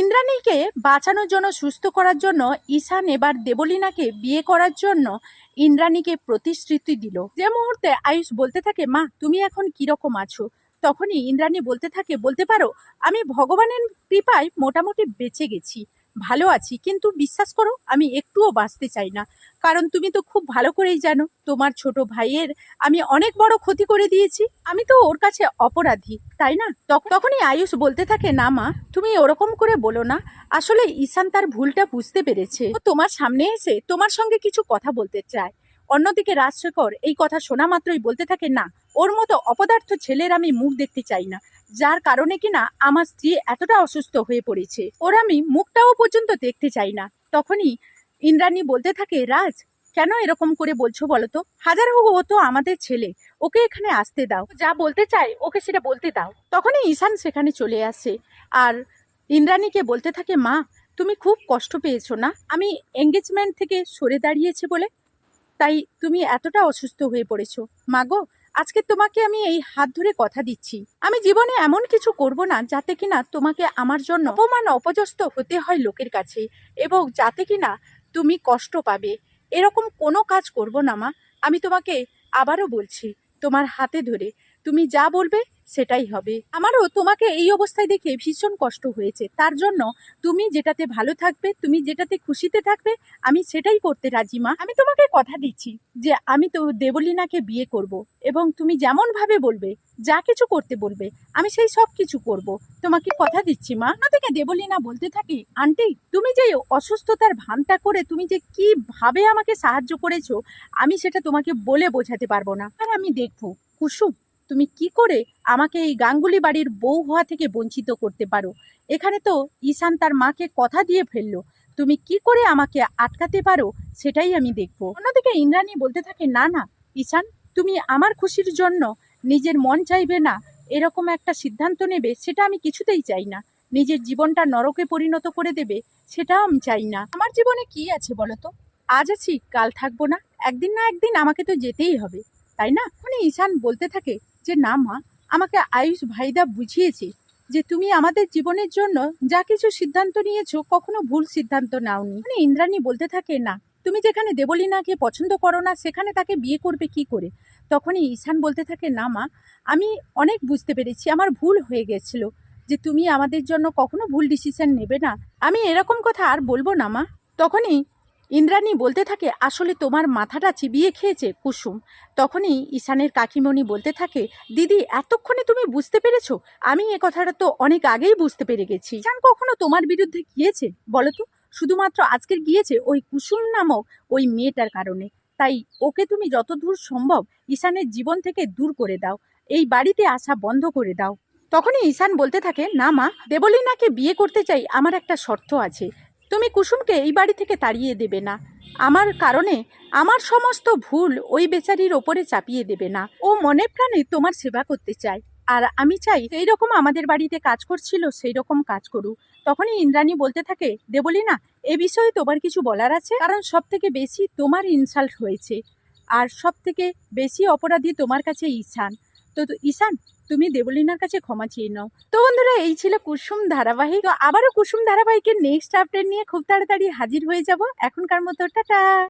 ইন্দ্রাণীকে বাঁচানোর জন্য, সুস্থ করার জন্য ঈশান এবার দেবলীনাকে বিয়ে করার জন্য ইন্দ্রাণীকে প্রতিশ্রুতি দিল। যে মুহূর্তে আয়ুষ বলতে থাকে, মা, তুমি এখন কীরকম আছো? তখনই ইন্দ্রাণী বলতে থাকে, বলতে পারো, আমি ভগবানের কৃপায় মোটামুটি বেঁচে গেছি। ভালো আছি, কিন্তু বিশ্বাস করো, আমি একটুও বাঁচতে চাই না। কারণ তুমি তো খুব ভালো করেই জানো, তোমার ছোট ভাইয়ের আমি অনেক বড় ক্ষতি করে দিয়েছি। আমি তো ওর কাছে অপরাধী, তাই না? তখ- তখনই আয়ুষ বলতে থাকে, না মা, তুমি ওরকম করে বলো না। আসলে ঈশান তার ভুলটা বুঝতে পেরেছে। তোমার সামনে এসে তোমার সঙ্গে কিছু কথা বলতে চায়। অন্যদিকে রাজশেখর এই কথা শোনা মাত্রই বলতে থাকে, না, ওর মতো অপদার্থ ছেলের আমি মুখ দেখতে চাই না। যার কারণে কিনা আমার স্ত্রী এতটা অসুস্থ হয়ে পড়েছে। ওর আমি মুখটাও পর্যন্ত দেখতে চাই না। তখনই ইন্দ্রাণী বলতে থাকে, রাজ, কেন এরকম করে বলছো বলো তো? হাজার হোক ও তো আমাদের ছেলে। ওকে এখানে আসতে দাও। যা বলতে চায়, ওকে সেটা বলতে দাও। তখনই ঈশান সেখানে চলে আসে। আর ইন্দ্রাণীকে বলতে থাকে, মা, তুমি খুব কষ্ট পেয়েছ না? আমি এঙ্গেজমেন্ট থেকে সরে দাঁড়িয়েছি বলে তাই তুমি এতটা অসুস্থ হয়ে পড়েছো। মাগো, আজকে তোমাকে আমি এই হাত ধরে কথা দিচ্ছি। আমি জীবনে এমন কিছু করব না যাতে কিনা তোমাকে আমার জন্য অপমান অপজস্ত হতে হয় লোকের কাছে এবং যাতে কিনা তুমি কষ্ট পাবে। এরকম কোনো কাজ করব না, মা। আমি তোমাকে আবারও বলছি, তোমার হাতে ধরে। তুমি যা বলবে সেটাই হবে। আমারও তোমাকে এই অবস্থায় দেখে ভীষণ কষ্ট হয়েছে। তার জন্য তুমি যেটাতে ভালো থাকবে, তুমি যেটাতে খুশিতে থাকবে, আমি সেটাই করতে রাজি, মা। আমি তোমাকে কথা দিচ্ছি যে আমি তো দেবলীনাকে বিয়ে করব এবং তুমি যেমন ভাবে বলবে, যা কিছু করতে বলবে, আমি সেই সব কিছু করব। তোমাকে কথা দিচ্ছি, মা। না থেকে দেবলীনা বলতে থাকি, আন্টি, তুমি যে অসুস্থতার ভানটা করে তুমি যে কীভাবে আমাকে সাহায্য করেছ, আমি সেটা তোমাকে বলে বোঝাতে পারব না। আর আমি দেখব, কুসুম তুমি কি করে আমাকে এই গাঙ্গুলি বাড়ির বউ হওয়া থেকে বঞ্চিত করতে পারো? এখানে তো ঈশান তার মাকে কথা দিয়ে ফেলল। তুমি কি করে আমাকে আটকাতে পারো সেটাই আমি দেখব। অন্যদিকে ইন্দ্রাণী বলতে থাকে, না না, ঈশান, তুমি আমার খুশির জন্য নিজের মন চাইবে না। এরকম একটা সিদ্ধান্ত নেবে, সেটা আমি কিছুতেই চাই না। নিজের জীবনটা নরকে পরিণত করে দেবে, সেটাও আমি চাই না। আমার জীবনে কি আছে বলো তো? আজ আছি, কাল থাকব না। একদিন না একদিন আমাকে তো যেতেই হবে, তাই না? মানে ঈশান বলতে থাকে যে না মা আমাকে আয়ুষ ভাইদা বুঝিয়েছে যে তুমি আমাদের জীবনের জন্য যা কিছু সিদ্ধান্ত নিয়েছো কখনো ভুল সিদ্ধান্ত নাওনি। মানে ইন্দ্রাণী বলতে থাকে, না, তুমি যেখানে দেবলীনাকে পছন্দ করো না, সেখানে তাকে বিয়ে করবে কি করে? তখনই ঈশান বলতে থাকে, না মা, আমি অনেক বুঝতে পেরেছি, আমার ভুল হয়ে গেছিল যে তুমি আমাদের জন্য কখনো ভুল ডিসিশন নেবে না। আমি এরকম কথা আর বলব না মা। তখনই ইন্দ্রাণী বলতে থাকে, আসলে তোমার মাথাটা চিবিয়ে খেয়েছে, কুসুম। তখনই ঈশানের কাকিমণি বলতে থাকে, দিদি, এতক্ষণে তুমি বুঝতে পেরেছ? আমি এ কথাটা তো অনেক আগেই বুঝতে পেরে গেছি। ঈশান কখনো তোমার বিরুদ্ধে গিয়েছে? বলো তো, শুধুমাত্র আজকের গিয়েছে ওই কুসুম নামক ওই মেয়েটার কারণে। তাই ওকে তুমি যতদূর সম্ভব ঈশানের জীবন থেকে দূর করে দাও, এই বাড়িতে আসা বন্ধ করে দাও। তখনই ঈশান বলতে থাকে, না মা, দেবলীনাকে বিয়ে করতে চাই আমার একটা শর্ত আছে। তুমি কুসুমকে এই বাড়ি থেকে তাড়িয়ে দেবে না। আমার কারণে আমার সমস্ত ভুল ওই বেচারির ওপরে চাপিয়ে দেবে না। ও মনে প্রাণে তোমার সেবা করতে চায়। আর আমি চাই এই রকম আমাদের বাড়িতে কাজ করছিল সেই রকম কাজ করুক। তখনই ইন্দ্রাণী বলতে থাকে দেবলি না এ বিষয়ে তোমার কিছু বলার আছে? কারণ সব থেকে বেশি তোমার ইনসাল্ট হয়েছে। আর সব থেকে বেশি অপরাধী তোমার কাছে ঈশান। তো ঈশান, তুমি দেবলীনার কাছে ক্ষমা চেয়ে নাও। তো বন্ধুরা, এই ছিল কুসুম ধারাবাহিক। আবারও কুসুম ধারাবাহিকের নেক্সট আপডেট নিয়ে খুব তাড়াতাড়ি হাজির হয়ে যাব। এখনকার মতো, টাটা!